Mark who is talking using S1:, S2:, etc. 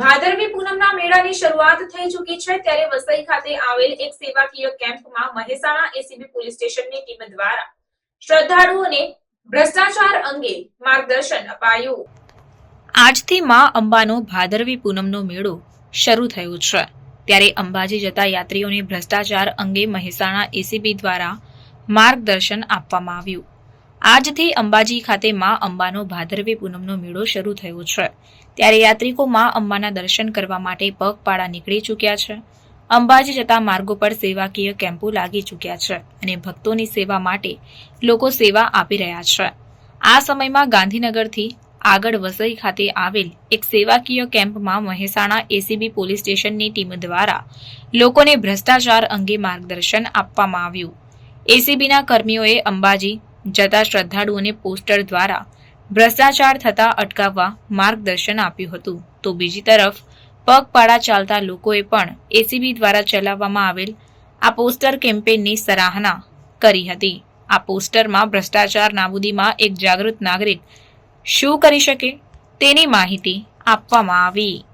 S1: ભાદરવી પૂનમના મેળાની શરૂઆત થઈ ચૂકી છે ત્યારે વસઈ ખાતે આવેલ એક સેવાકીય કેમ્પમાં મહેસાણા એસીબી પોલીસ સ્ટેશનની ટીમ દ્વારા શ્રદ્ધાળુઓને ભ્રષ્ટાચાર અંગે માર્ગદર્શન અપાયું. આજથી માં અંબાનો ભાદરવી પૂનમનો મેળો શરૂ થયો છે. ત્યારે અંબાજી જતા યાત્રીઓને ભ્રષ્ટાચાર અંગે મહેસાણા એસીબી દ્વારા માર્ગદર્શન આપવામાં આવ્યું. આજથી અંબાજી ખાતે મા અંબાનો ભાદરવી પૂનમનો મેળો શરૂ થયો છે. ત્યારે યાત્રિકો મા અંબાના દર્શન કરવા માટે પગપાળા નીકળી ચૂક્યા છે. અંબાજી જતા માર્ગો પર સેવાકીય કેમ્પો લાગી ચૂક્યા છે અને ભક્તોની સેવા માટે લોકો સેવા આપી રહ્યા છે. આ સમયમાં ગાંધીનગરથી આગળ વસઈ ખાતે આવેલ એક સેવાકીય કેમ્પમાં મહેસાણા એસીબી પોલીસ સ્ટેશનની ટીમ દ્વારા લોકોને ભ્રષ્ટાચાર અંગે માર્ગદર્શન આપવામાં આવ્યું. એસીબીના કર્મીઓએ અંબાજી જતા શ્રદ્ધાળુઓને પોસ્ટર દ્વારા ભ્રષ્ટાચાર થતા અટકાવવા માર્ગદર્શન આપ્યું હતું. તો બીજી તરફ, પગપાળા ચાલતા લોકોએ પણ એસીબી દ્વારા ચલાવવામાં આવેલ આ પોસ્ટર કેમ્પેનની સરાહના કરી હતી. આ પોસ્ટરમાં ભ્રષ્ટાચાર નાબૂદીમાં એક જાગૃત નાગરિક શું કરી શકે તેની માહિતી આપવામાં આવી.